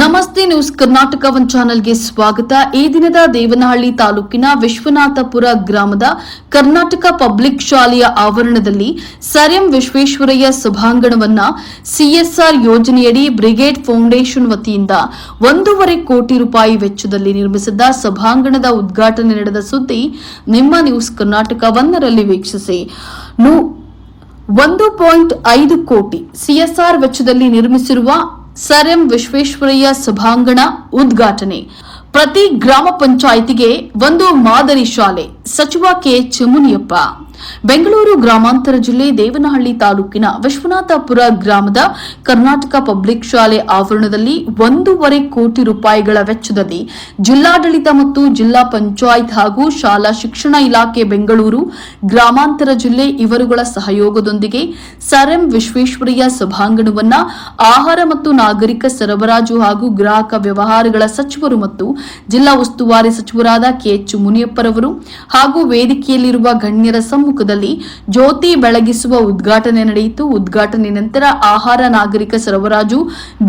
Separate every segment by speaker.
Speaker 1: ನಮಸ್ತೆ news Karnataka one ಚಾನೆಲ್ಗೆ ಸ್ವಾಗತ. ಈ ದಿನದ ದೇವನಹಳ್ಳಿ ತಾಲೂಕಿನ ವಿಶ್ವನಾಥಪುರ ಗ್ರಾಮದ ಕರ್ನಾಟಕ ಪಬ್ಲಿಕ್ ಶಾಲೆಯ ಆವರಣದಲ್ಲಿ ಸರ್ ಎಂ ವಿಶ್ವೇಶ್ವರಯ್ಯ ಸಭಾಂಗಣವನ್ನ ಸಿಎಸ್ಆರ್ ಯೋಜನೆಯಡಿ ಬ್ರಿಗೇಡ್ ಫೌಂಡೇಶನ್ ವತಿಯಿಂದ ಒಂದೂವರೆ ಕೋಟಿ ರೂಪಾಯಿ ವೆಚ್ಚದಲ್ಲಿ ನಿರ್ಮಿಸಿದ್ದ ಸಭಾಂಗಣದ ಉದ್ಘಾಟನೆ ನಡೆದ ಸುದ್ದಿ ನಿಮ್ಮ ನ್ಯೂಸ್ ಕರ್ನಾಟಕ ಒಂದರಲ್ಲಿ ವೀಕ್ಷಿಸಿ ಒಂದು ಪಾಯಿಂಟ್ ಐದು ಕೋಟಿ ಸಿಎಸ್ಆರ್ ವೆಚ್ಚದಲ್ಲಿ ನಿರ್ಮಿಸಿರುವ ಸರ್ ಎಂ ವಿಶ್ವೇಶ್ವರಯ್ಯ ಸಭಾಂಗಣ ಉದ್ಘಾಟನೆ. ಪ್ರತಿ ಗ್ರಾಮ ಪಂಚಾಯಿತಿಗೆ ಒಂದು ಮಾದರಿ ಶಾಲೆ ಸಚಿವ ಕೆ. ಚೆಮುನಿಯಪ್ಪ ಬೆಂಗಳೂರು ಗ್ರಾಮಾಂತರ ಜಿಲ್ಲೆ ದೇವನಹಳ್ಳಿ ತಾಲೂಕಿನ ವಿಶ್ವನಾಥಪುರ ಗ್ರಾಮದ ಕರ್ನಾಟಕ ಪಬ್ಲಿಕ್ ಶಾಲೆ ಆವರಣದಲ್ಲಿ ಒಂದೂವರೆ ಕೋಟಿ ರೂಪಾಯಿಗಳ ವೆಚ್ಚದಲ್ಲಿ ಜಿಲ್ಲಾಡಳಿತ ಮತ್ತು ಜಿಲ್ಲಾ ಪಂಚಾಯತ್ ಹಾಗೂ ಶಾಲಾ ಶಿಕ್ಷಣ ಇಲಾಖೆ ಬೆಂಗಳೂರು, ಗ್ರಾಮಾಂತರ ಜಿಲ್ಲೆ ಇವರುಗಳ ಸಹಯೋಗದೊಂದಿಗೆ ಸರ್ ವಿಶ್ವೇಶ್ವರಯ್ಯ ಸಭಾಂಗಣವನ್ನ ಆಹಾರ ಮತ್ತು ನಾಗರಿಕ ಸರಬರಾಜು ಹಾಗೂ ಗ್ರಾಹಕ ವ್ಯವಹಾರಗಳ ಸಚಿವರು ಮತ್ತು ಜಿಲ್ಲಾ ಉಸ್ತುವಾರಿ ಸಚಿವರಾದ ಕೆಎಚ್ ಮುನಿಯಪ್ಪರವರು ಹಾಗೂ ವೇದಿಕೆಯಲ್ಲಿರುವ ಗಣ್ಯರ ಸಮ್ಮುಖದಲ್ಲಿ ಜ್ಯೋತಿ ಬೆಳಗಿಸುವ ಉದ್ಘಾಟನೆ ನಡೆಯಿತು. ಉದ್ಘಾಟನೆ ನಂತರ ಆಹಾರ, ನಾಗರಿಕ ಸರಬರಾಜು,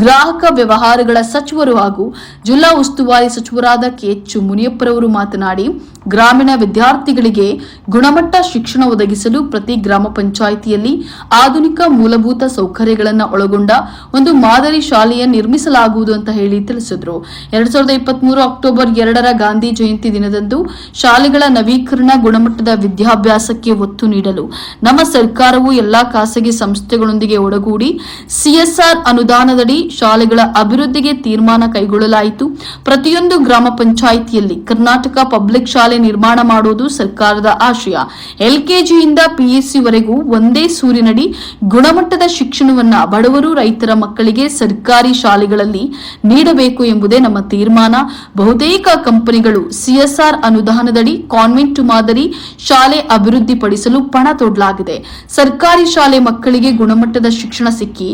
Speaker 1: ಗ್ರಾಹಕ ವ್ಯವಹಾರಗಳ ಸಚಿವರು ಹಾಗೂ ಜಿಲ್ಲಾ ಉಸ್ತುವಾರಿ ಸಚಿವರಾದ ಕೆಎಚ್ ಮುನಿಯಪ್ಪರವರು ಮಾತನಾಡಿ, ಗ್ರಾಮೀಣ ವಿದ್ಯಾರ್ಥಿಗಳಿಗೆ ಗುಣಮಟ್ಟ ಶಿಕ್ಷಣ ಒದಗಿಸಲು ಪ್ರತಿ ಗ್ರಾಮ ಪಂಚಾಯಿತಿಯಲ್ಲಿ ಆಧುನಿಕ ಮೂಲಭೂತ ಸೌಕರ್ಯಗಳನ್ನು ಒಳಗೊಂಡ ಒಂದು ಮಾದರಿ ಶಾಲೆಯ ನಿರ್ಮಿಸಲಾಗುವುದು ಅಂತ ಹೇಳಿ ತಿಳಿಸಿದ್ರು. ಎರಡ್ ಸಾವಿರದ ಇಪ್ಪತ್ಮೂರು ಅಕ್ಟೋಬರ್ ಎರಡರ ಗಾಂಧಿ ಜಯಂತಿ ದಿನದಂದು ಶಾಲೆಗಳ ನವೀಕರಣ ಗುಣಮಟ್ಟದ ವಿದ್ಯಾಭ್ಯಾಸಕ್ಕೆ ಒತ್ತು ನೀಡಲು. ನಮ್ಮ ಸರ್ಕಾರವು ಎಲ್ಲಾ ಖಾಸಗಿ ಸಂಸ್ಥೆಗಳೊಂದಿಗೆ ಒಡಗೂಡಿ ಸಿಎಸ್ಆರ್ ಅನುದಾನದಡಿ ಶಾಲೆಗಳ ಅಭಿವೃದ್ಧಿಗೆ ತೀರ್ಮಾನ ಕೈಗೊಳ್ಳಲಾಯಿತು. ಪ್ರತಿಯೊಂದು ಗ್ರಾಮ ಪಂಚಾಯಿತಿಯಲ್ಲಿ ಕರ್ನಾಟಕ ಪಬ್ಲಿಕ್ ಶಾಲೆ ನಿರ್ಮಾಣ ಮಾಡುವುದು ಸರ್ಕಾರದ ಆಶಯ. ಎಲ್ಕೆಜಿಯಿಂದ ವರೆಗೂ ಒಂದೇ ಸೂರಿನಡಿ ಗುಣಮಟ್ಟದ ಶಿಕ್ಷಣವನ್ನು ಬಡವರು ರೈತರ ಮಕ್ಕಳಿಗೆ ಸರ್ಕಾರಿ ಶಾಲೆಗಳಲ್ಲಿ ನೀಡಬೇಕು ಎಂಬುದೇ ನಮ್ಮ ತೀರ್ಮಾನ. ಬಹುತೇಕ ಕಂಪನಿಗಳು ಸಿಎಸ್ಆರ್ ಅನುದಾನದಡಿ ಕಾನ್ವೆಂಟ್ ಮಾದರಿ ಶಾಲೆ ಅಭಿವೃದ್ಧಿಪಡಿಸಲು ಪಣ ತೊಡಲಾಗಿದೆ. ಸರ್ಕಾರಿ ಶಾಲೆ ಮಕ್ಕಳಿಗೆ ಗುಣಮಟ್ಟದ ಶಿಕ್ಷಣ ಸಿಕ್ಕಿ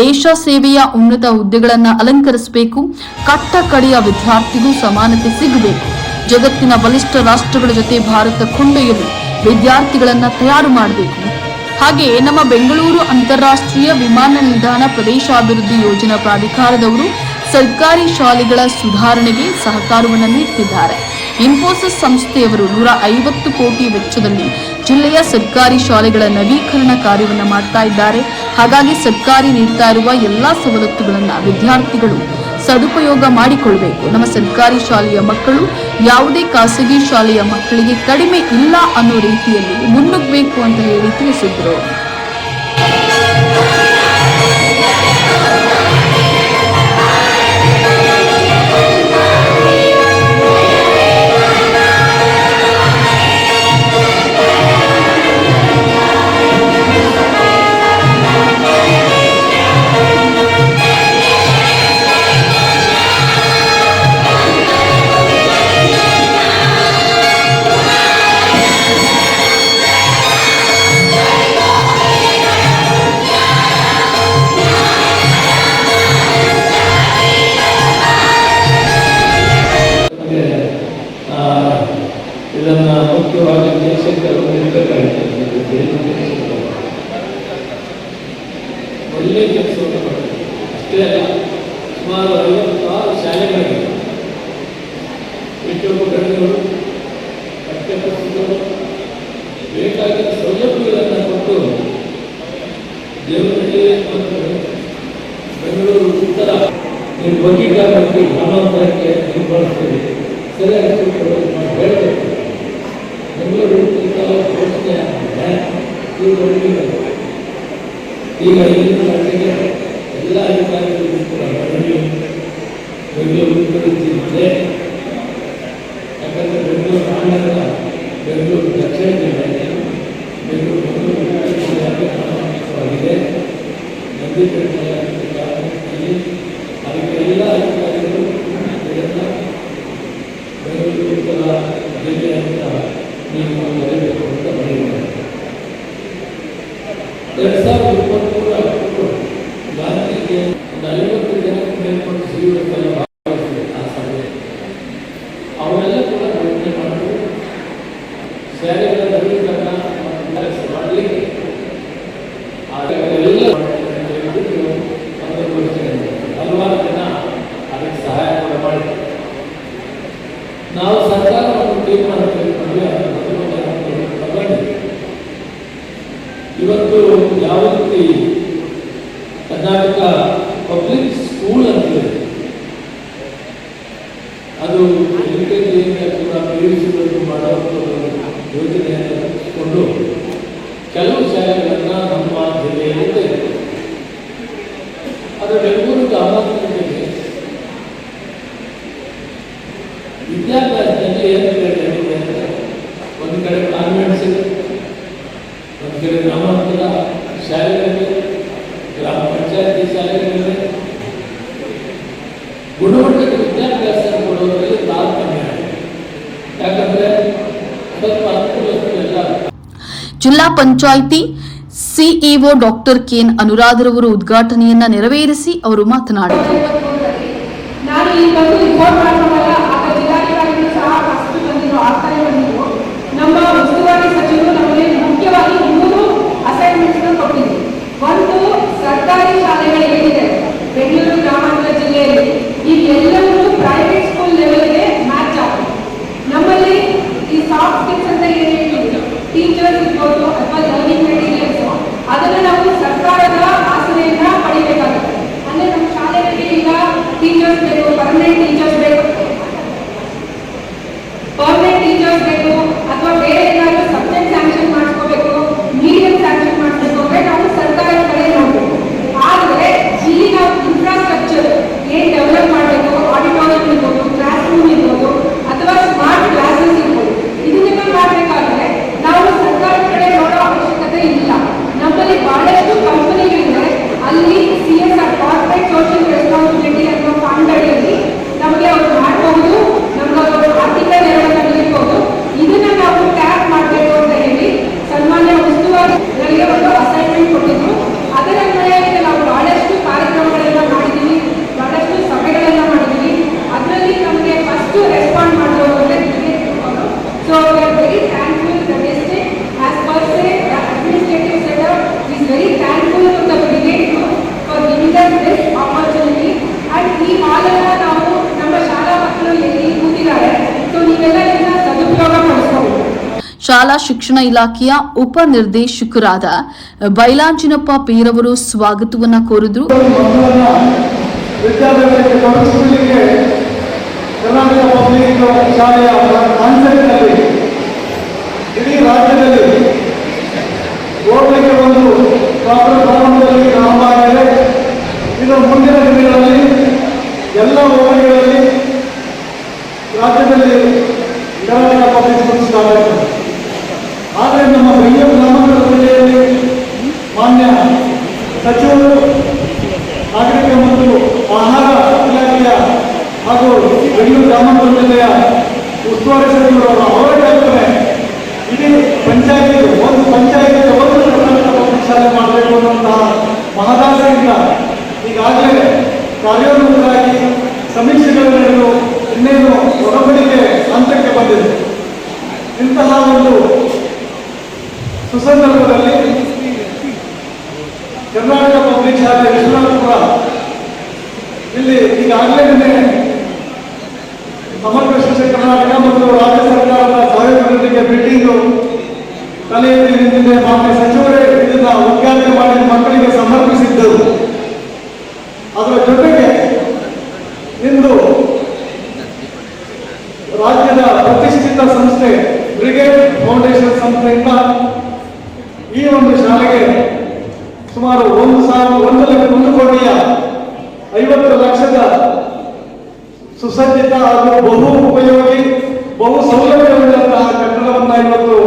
Speaker 1: ದೇಶ ಸೇವೆಯ ಉನ್ನತ ಹುದ್ದೆಗಳನ್ನು ಅಲಂಕರಿಸಬೇಕು. ಕಟ್ಟ ಕಡೆಯ ವಿದ್ಯಾರ್ಥಿಗೂ ಸಮಾನತೆ ಸಿಗಬೇಕು. ಜಗತ್ತಿನ ಬಲಿಷ್ಠ ರಾಷ್ಟ್ರಗಳ ಜೊತೆ ಭಾರತ ಕೊಂಡೊಯ್ಯಲು ವಿದ್ಯಾರ್ಥಿಗಳನ್ನ ತಯಾರು ಮಾಡಬೇಕು. ಹಾಗೆಯೇ ನಮ್ಮ ಬೆಂಗಳೂರು ಅಂತಾರಾಷ್ಟ್ರೀಯ ವಿಮಾನ ನಿಲ್ದಾಣ ಪ್ರದೇಶಾಭಿವೃದ್ಧಿ ಯೋಜನಾ ಪ್ರಾಧಿಕಾರದವರು ಸರ್ಕಾರಿ ಶಾಲೆಗಳ ಸುಧಾರಣೆಗೆ ಸಹಕಾರವನ್ನು ನೀಡುತ್ತಿದ್ದಾರೆ ಇನ್ಫೋಸಿಸ್ ಸಂಸ್ಥೆಯವರು ನೂರ ಐವತ್ತು ಕೋಟಿ ವೆಚ್ಚದಲ್ಲಿ ಜಿಲ್ಲೆಯ ಸರ್ಕಾರಿ ಶಾಲೆಗಳ ನವೀಕರಣ ಕಾರ್ಯವನ್ನು ಮಾಡ್ತಾ ಇದ್ದಾರೆ. ಹಾಗಾಗಿ ಸರ್ಕಾರಿ ನೀಡ್ತಾ ಇರುವ ಎಲ್ಲಾ ಸವಲತ್ತುಗಳನ್ನು ವಿದ್ಯಾರ್ಥಿಗಳು ಸದುಪಯೋಗ ಮಾಡಿಕೊಳ್ಬೇಕು. ನಮ್ಮ ಸರ್ಕಾರಿ ಶಾಲೆಯ ಮಕ್ಕಳು ಯಾವುದೇ ಖಾಸಗಿ ಶಾಲೆಯ ಮಕ್ಕಳಿಗೆ ಕಡಿಮೆ ಇಲ್ಲ ಅನ್ನೋ ರೀತಿಯಲ್ಲಿ ಮುನ್ನುಗ್ಗಬೇಕು ಅಂತ ಹೇಳಿ ತಿಳಿಸಿದ್ರು.
Speaker 2: ಒಳ್ಳೆಯ ಕೆಲಸವನ್ನು ಮಾಡಿದೆ ಅಷ್ಟೇ ಅಲ್ಲ, ಸುಮಾರು ಐವತ್ತಾರು ಶಾಲೆಗಳಿಗೆ ಪೀಠೋಪಕರಣಗಳು ಪಠ್ಯಪುಸ್ತಕಗಳು ಬೇಕಾಗಿದ್ದ ಸೌಲಭ್ಯಗಳನ್ನು ಕೊಟ್ಟು ದೇವರಲ್ಲಿ ಬೆಂಗಳೂರು ಉತ್ತರ ನಿರ್ಭಗಿಗಾಗಿ ಗ್ರಾಮಾಂತರಕ್ಕೆ ಬಳಸ್ತೀವಿ ಸರಿಯಾಗಿ ನಾವು ಹೇಳಬೇಕು. ಬೆಂಗಳೂರು ಉತ್ತರ ಘೋಷಣೆ ಇವುಗಳಿಗೆ ಈಗ ಮಟ್ಟಿಗೆ ಎಲ್ಲ ಅಧಿಕಾರಿಗಳಿಗೂ ಕೂಡ ಬೆಂಗಳೂರು ಜಿಲ್ಲೆ ಯಾಕಂದರೆ ಬೆಂಗಳೂರು ಗ್ರಾಮಾಂತರ ಬೆಂಗಳೂರು ದಕ್ಷಿಣ ಜಿಲ್ಲೆ ಬೆಂಗಳೂರು ಜಿಲ್ಲೆಯಾಗಿ ನಾಮಕರಣವಾಗಿದೆ ನಂದಿ ಅದಕ್ಕೆ ಎಲ್ಲ ಅಧಿಕಾರಿಗಳು ಇದನ್ನು ಬೆಂಗಳೂರು ಉತ್ತರ ಅಂತ ನೀವು ಬರೀಬೇಕು ಅಂತ ಎರಡು ಸಾವಿರದ ವಿದ್ಯಾಭ್ಯಾಸದಲ್ಲಿ ಒಂದು ಕಡೆ ಕಾನ್ವೆಂಟ್ಸ್ ಇದೆ ಒಂದು ಕಡೆ ಗ್ರಾಮಾಂತರ ಶಾಲೆಗಳಿವೆ ಗ್ರಾಮ ಪಂಚಾಯತಿ ಶಾಲೆಗಳಿವೆ ಗುಣಮಟ್ಟದ ವಿದ್ಯಾಭ್ಯಾಸ
Speaker 1: ಜಿಲ್ಲಾ ಪಂಚಾಯಿತಿ ಸಿಇಒ ಡಾಕ್ಟರ್ ಕೆನ್ ಅನುರಾಧರವರು ಉದ್ಘಾಟನೆಯನ್ನ ನೆರವೇರಿಸಿ ಅವರು ಮಾತನಾಡಿದರು.
Speaker 3: ಸಚಿವರು ನಮಗೆ ಮುಖ್ಯವಾಗಿ ಮೂರು ಅಸೈನ್ಮೆಂಟ್ಸ್ ಕೊಟ್ಟಿದ್ರು ಒಂದು ಸರ್ಕಾರಿ ಶಾಲೆಗಳು ಬೆಂಗಳೂರು ಗ್ರಾಮಾಂತರ ಜಿಲ್ಲೆಯಲ್ಲಿ. ಈ ಎಲ್ಲವೂ ಪ್ರೈವೇಟ್ ಸ್ಕೂಲ್ ಲೆವೆಲ್ಗೆ ಮ್ಯಾಚ್ ಆಗುತ್ತೆ. ನಮ್ಮಲ್ಲಿ ಈ ಸಾಫ್ಟ್ ಅಂತ ಏನು ಹೇಳ್ತೀವಿ ಟೀಚರ್ಸ್ ಇರ್ಬೋದು ಅಥವಾ ಲರ್ನಿಂಗ್ ಮೆಟೀರಿಯಲ್ಸ್ ಅದನ್ನು ನಾವು ಸರ್ಕಾರದ ಆಸರೆಯನ್ನ ಪಡಿಬೇಕಾಗುತ್ತೆ. ಅಂದ್ರೆ ನಮ್ಮ ಶಾಲೆಗಳಿಗೆ ಈಗ ಟೀಚರ್ಸ್ ಬೇಕು ಪರ್ಮನೆಂಟ್ ಟೀಚರ್ಸ್ ಬೇಕು. ಪರ್ಮನೆಂಟ್ ಟೀಚರ್ಸ್ ಬೇಕು ಅಥವಾ ಶಾಲಾ
Speaker 1: ಶಿಕ್ಷಣ ಇಲಾಖೆಯ ಉಪ ನಿರ್ದೇಶಕರಾದ ಬೈಲಾಂಜಿನಪ್ಪ ಪೀರವರು ಸ್ವಾಗತವನ್ನ ಕೋರಿದ್ರು.
Speaker 4: ಎಲ್ಲ ರಾಜ್ಯದಲ್ಲಿ ಪಬ್ಲಿಕ್ ಆದರೆ ನಮ್ಮ ಬೈಯಂ ಗ್ರಾಮಾಂತರ ಜಿಲ್ಲೆಯಲ್ಲಿ ಮಾನ್ಯ ಸಚಿವರು, ನಾಗರಿಕ ಮತ್ತು ಆಹಾರ ಇಲಾಖೆಯ ಹಾಗೂ ಬೆಂಗಳೂರು ಗ್ರಾಮಾಂತರ ಜಿಲ್ಲೆಯ ಉಸ್ತುವಾರಿ ಸಚಿವರು ಅವರ ಕಲ್ಪನೆ ಇಡೀ ಪಂಚಾಯತಿ, ಒಂದು ಪಂಚಾಯತಿ ಒಂದು ಪಬ್ಲಿಕ್ ಶಾಲೆ ಮಾಡಬೇಕು ಅನ್ನುವಂತಹ ಮಹದಾಸೆಯಿಂದ ಈಗಾಗಲೇ ಕಾರ್ಯೋನ್ಮುಖರಾಗಿ ಸಮೀಕ್ಷೆಗಳು ನಡೆದು ಇನ್ನೇನು ಒಡಂಬಡಿಕೆ ಹಂತಕ್ಕೆ ಬಂದಿದೆ. ಇಂತಹ ಒಂದು ಸುಸಂದರ್ಭದಲ್ಲಿ ಕರ್ನಾಟಕ ಪಬ್ಲಿಕ್ ಶಾಲೆ ವಿಶ್ವನಾಥಪುರ. ಇಲ್ಲಿ ಈಗಾಗಲೇ ಸಮಗ್ರ ಶಿಕ್ಷಣ ಕರ್ನಾಟಕ ಮತ್ತು ರಾಜ್ಯ ಸರ್ಕಾರದ ಸಹಯೋಗದೊಂದಿಗೆ ಬಿಟ್ಟಿದ್ದು ತಲೆಯಲ್ಲಿ ನಿಂತಿದೆ. ಮಾನ್ಯ ಸಚಿವರೇ, ಇದನ್ನ ಉದ್ಘಾಟನೆ ಮಾಡಿ ಮಕ್ಕಳಿಗೆ ಸಮರ್ಪಿಸಿದ್ದರು ಅದರ ಜೊತೆಗೆ ಇಂದು ರಾಜ್ಯದ ಪ್ರತಿಷ್ಠಿತ ಸಂಸ್ಥೆ ಬ್ರಿಗೇಡ್ ಫೌಂಡೇಶನ್ ಸಂಸ್ಥೆಯಿಂದ ಈ ಒಂದು ಶಾಲೆಗೆ ಸುಮಾರು ಒಂದು ಸಾವಿರ ಒಂದು ಲಕ್ಷ ಒಂದು ಕೋಟಿಯ ಐವತ್ತು ಲಕ್ಷದ ಸುಸಜ್ಜಿತ ಹಾಗೂ ಬಹು ಉಪಯೋಗಿ ಬಹು ಸೌಲಭ್ಯವುಳ್ಳಂತಹ ಕಟ್ಟಡವನ್ನ ಇವತ್ತು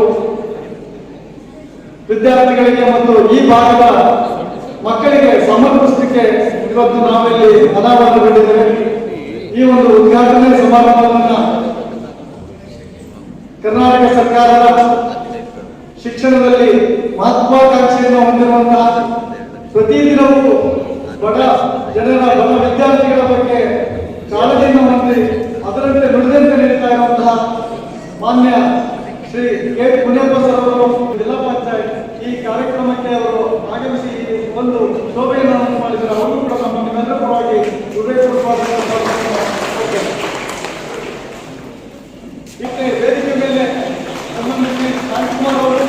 Speaker 4: ವಿದ್ಯಾರ್ಥಿಗಳಿಗೆ ಮತ್ತು ಈ ಭಾಗದ ಮಕ್ಕಳಿಗೆ ಸಮರ್ಪಿಸಲಿಕ್ಕೆ ಇವತ್ತು ನಾವಿಲ್ಲಿ ಅನಾವರಣಗೊಂಡಿದ್ದೇವೆ ಈ ಒಂದು ಉದ್ಘಾಟನೆ ಸಮಾರಂಭವನ್ನ ಕರ್ನಾಟಕ ಸರ್ಕಾರದ ಶಿಕ್ಷಣದಲ್ಲಿ ಮಹತ್ವಾಕಾಂಕ್ಷೆಯನ್ನು ಹೊಂದಿರುವಂತಹ ಪ್ರತಿದಿನವೂ ಬಡ ಜನರ ಬಡ ವಿದ್ಯಾರ್ಥಿಗಳ ಬಗ್ಗೆ ಕಾಳಜಿಯನ್ನು ಹೊಂದಿ ಅದರಂತೆ ನುಡಿದಂತೆ ನಡೀತಾ ಇರುವಂತಹ ಮಾನ್ಯ ಶ್ರೀ ಕೆ ಪುಣ್ಯಪ್ಪ ಸರ್ ಅವರು ಜಿಲ್ಲಾ ಪಂಚಾಯತ್ ಈ ಕಾರ್ಯಕ್ರಮಕ್ಕೆ ಅವರು ಆಗಮಿಸಿ ಈ ಒಂದು ಶೋಭೆಯನ್ನು ಉಂಟು ಮಾಡಿದ್ದಾರೆ ಅವರು ಕೂಡ ನಮ್ಮ ನಿಮ್ಮೆಲ್ಲರ ಪರವಾಗಿ ಹೃದಯಪೂರ್ವಕವಾದ ಮತ್ತೆ ವೇದಿಕೆ ಮೇಲೆ ನಮ್ಮನ್ನು ಶ್ರೀ ಶಾಂತಕುಮಾರ್ ಅವರು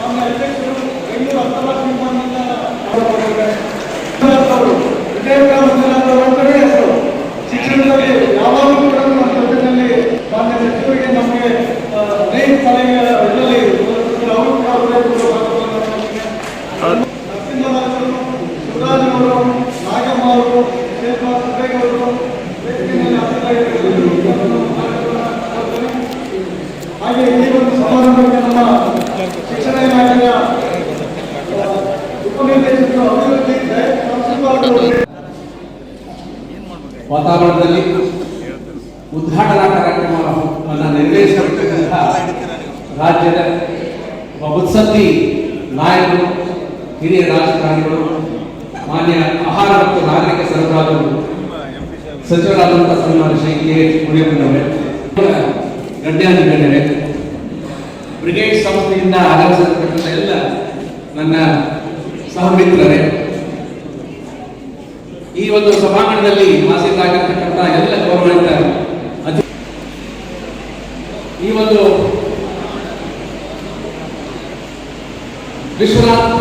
Speaker 4: ನಮ್ಮ ಅಧ್ಯಕ್ಷರು ಬೆಂಗಳೂರು ಅಂತಾರಾಷ್ಟ್ರೀಯ ವಿಮಾನದಿಂದ ಅವರು ವಿಜಯಪುರ ಮಂಜುನಾಥ್ ಅವರು ಅಂತಾನೆ ಹೆಸರು ಶಿಕ್ಷಣದಲ್ಲಿ ಯಾವಾಗಲೂ ಕೂಡ ನಮ್ಮ ಜೊತೆಯಲ್ಲಿ ಮಾನ್ಯ ಸಚಿವರಿಗೆ ನಮಗೆ ಆ, ನೇಮ್ ಸಲಹೆ ಇದರಲ್ಲಿ ಅವರು ಕೂಡ ಹೃದಯಪೂರ್ವಕ ಸ್ವಾಗತವನ್ನು ನರಸಿಂಹರಾಜರು ಶಿವರಾಜ್ ಅವರು ನಾಗಮ್ಮ ಅವರು ಶ್ರೀನಿವಾಸ ಸುರೇಶ್ ಅವರು ವೇದಿಕೆ ಮೇಲೆ ಹಾಜರಾಗಿರುವರು. ಹಾಗೆ ಈ ಒಂದು ಸಮಾರಂಭಕ್ಕೆ ನಮ್ಮ ಶಿಕ್ಷಣ ಇಲಾಖೆಯ ಆ, ಉಪನಿರ್ದೇಶಕರು ಅಭಿವೃದ್ಧಿ ಪ್ರಾಂಶುಪಾಲರು
Speaker 5: ವಾತಾವರಣದಲ್ಲಿ ಉದ್ಘಾಟನಾ ಕಾರ್ಯಕ್ರಮವನ್ನು ನೆರವೇರಿಸತಕ್ಕಂತಹ ರಾಜ್ಯದ ಮುತ್ಸದ್ದಿ ನಾಯಕರು, ಹಿರಿಯ ರಾಜಕಾರಣಿಗಳು, ಮಾನ್ಯ ಆಹಾರ ಮತ್ತು ನಾಗರಿಕ ಸರಬರಾಜು ಸಚಿವರಾದಂತಹ ಸನ್ಮಾನ ಶ್ರೀ ಕೆ ಮುನಿಯಪ್ಪನವರೇ ಗಣ್ಯಾತಿ ಗಣ್ಯರೇ, ಬ್ರಿಗೇಡ್ ಸಂಸ್ಥೆಯಿಂದ ಆಗಮಿಸಿರ್ತಕ್ಕಂಥ ಎಲ್ಲ ನನ್ನ ಸಹಮಿತ್ರರೇ ಈ ಒಂದು ಸಭಾಂಗಣದಲ್ಲಿ ಆಸೀನರಾಗಿರ್ತಕ್ಕಂಥ ಎಲ್ಲ ಗೌರವಾನ್ವಿತ ಈ ಒಂದು ವಿಶ್ವನಾಥ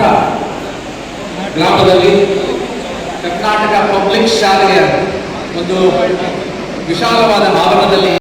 Speaker 5: ಗ್ರಾಮದಲ್ಲಿ ಕರ್ನಾಟಕ ಪಬ್ಲಿಕ್ ಶಾಲೆಯ ಒಂದು ವಿಶಾಲವಾದ ಆವರಣದಲ್ಲಿ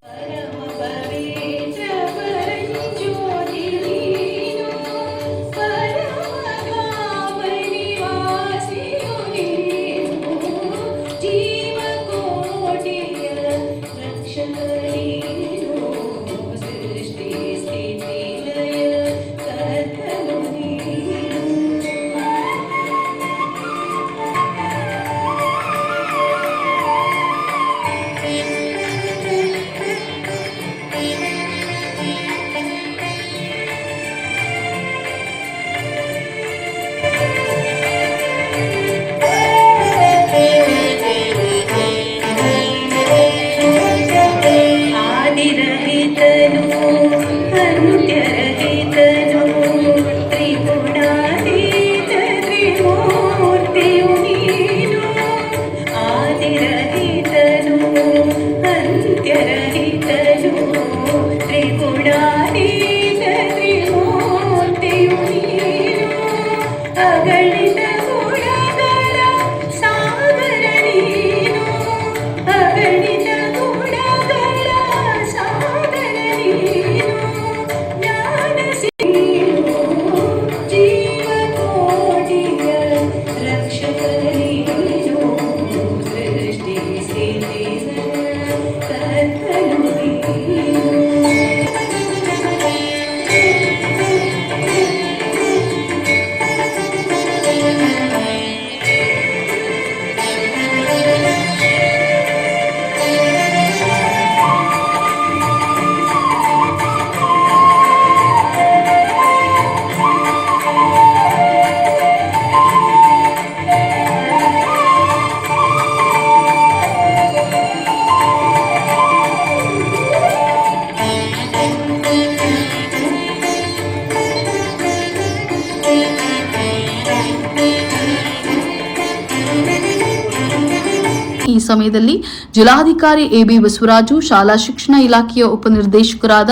Speaker 1: ಸಮಯದಲ್ಲಿ ಜಿಲ್ಲಾಧಿಕಾರಿ ಎಬಿ ಬಸವರಾಜು, ಶಾಲಾ ಶಿಕ್ಷಣ ಇಲಾಖೆಯ ಉಪನಿರ್ದೇಶಕರಾದ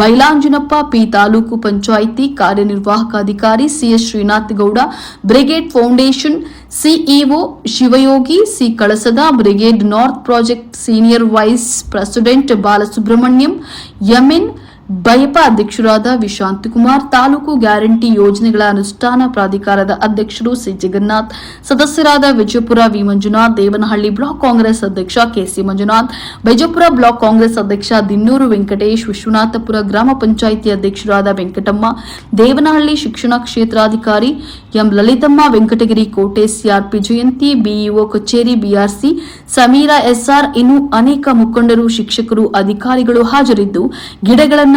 Speaker 1: ಬೈಲಾಂಜನಪ್ಪ, ಪಿ ತಾಲೂಕು ಪಂಚಾಯಿತಿ ಕಾರ್ಯನಿರ್ವಾಹಕ ಅಧಿಕಾರಿ C S Srinath Gowda, Brigade Foundation CEO Shivayogi, C Kalasad Brigade north project senior vice president Balasubramaniam M N ಬಯಪ ಅಧ್ಯಕ್ಷರಾದ ವಿಶಾಂತ್ ಕುಮಾರ್ ತಾಲೂಕು ಗ್ಯಾರಂಟಿ ಯೋಜನೆಗಳ ಅನುಷ್ಠಾನ ಪ್ರಾಧಿಕಾರದ ಅಧ್ಯಕ್ಷರು ಸಿ ಜಗನ್ನಾಥ್, ಸದಸ್ಯರಾದ ವಿಜಯಪುರ ವಿ ಮಂಜುನಾಥ್, ದೇವನಹಳ್ಳಿ ಬ್ಲಾಕ್ ಕಾಂಗ್ರೆಸ್ ಅಧ್ಯಕ್ಷ K C Manjunath Baijapura block Congress ಅಧ್ಯಕ್ಷ ದಿನ್ನೂರು ವೆಂಕಟೇಶ್, ವಿಶ್ವನಾಥಪುರ ಗ್ರಾಮ ಪಂಚಾಯಿತಿ ಅಧ್ಯಕ್ಷರಾದ ವೆಂಕಟಮ್ಮ, ದೇವನಹಳ್ಳಿ ಶಿಕ್ಷಣ ಕ್ಷೇತ್ರಾಧಿಕಾರಿ M Lalithamma, Venkatagiri Kote CRP Jayanthi BEO ಕಚೇರಿ ಬಿಆರ್ಸಿ ಸಮೀರಾ ಎಸ್ಆರ್ ಇನ್ನು ಅನೇಕ ಮುಖಂಡರು, ಶಿಕ್ಷಕರು, ಅಧಿಕಾರಿಗಳು ಹಾಜರಿದ್ದು ಗಿಡಗಳನ್ನ